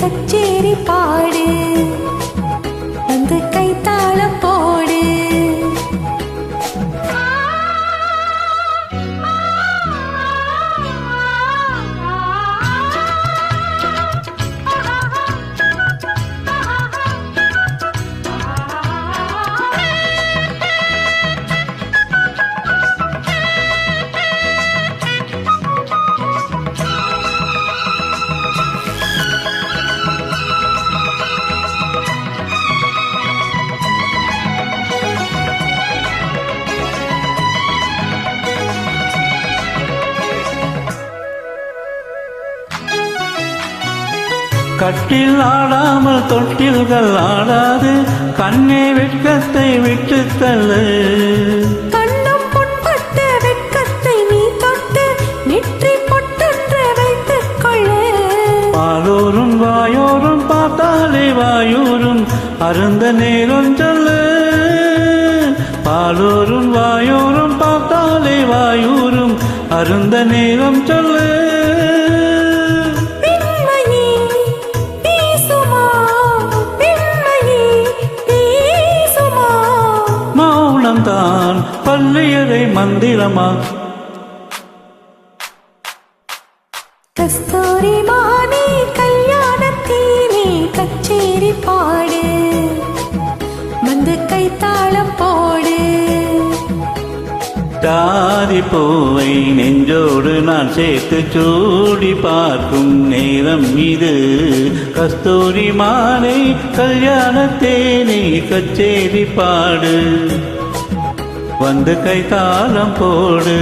கச்சேரி பாடு. கட்டில் ஆடாமல் தொட்டில்கள் ஆடாது. கண்ணே வெட்கத்தை விட்டு தள்ளு. பாலோரும் வாயோரும் பார்த்தாலே வாயூரும் அருந்த நேரம் சொல்லு. பாலோரும் வாயோரும் பார்த்தாலே வாயூரும் அருந்த நேரம் சொல்லு. மௌனம்தான் பள்ளியறை மந்திரமா? கஸ்தூரி மானே கல்யாணத்தேனே கச்சேரி பாடு. வந்து கைத்தாளம் போடு. தாதி பூவை நெஞ்சோடு நான் சேர்த்து சூடி பார்க்கும் நேரம் இது. கஸ்தூரி மாலை கல்யாணத்தேனே கச்சேரி பாடு. வந்து கை தாளம் போடு.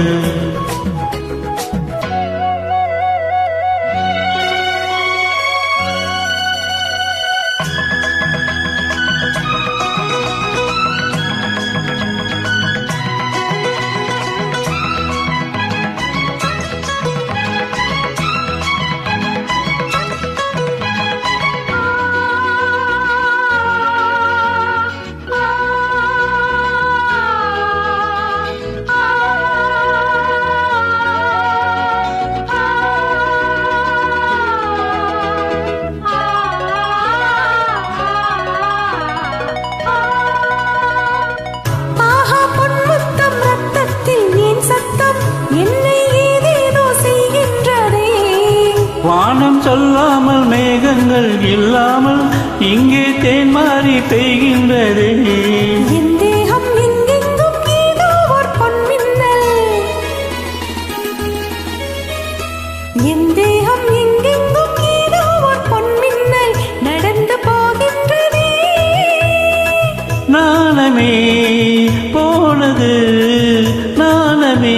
இல்லாமல் இங்கே தேன் மாறி பெய்கின்றதே. என் தேகம் எங்கெங்கும் ஏதோ ஒரு பொன்மின்னல். என் தேகம் எங்கெங்கும் ஏதோ ஒரு பொன்மின்னல் நடந்து போகின்றதே. நாணமே போனது நாணமே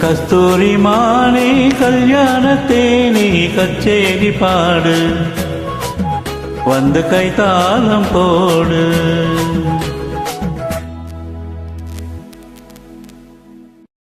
கஸ்தூரி மானே தேனி கச்சேரி பாடு. வந்து கைத்தாளம் போடு.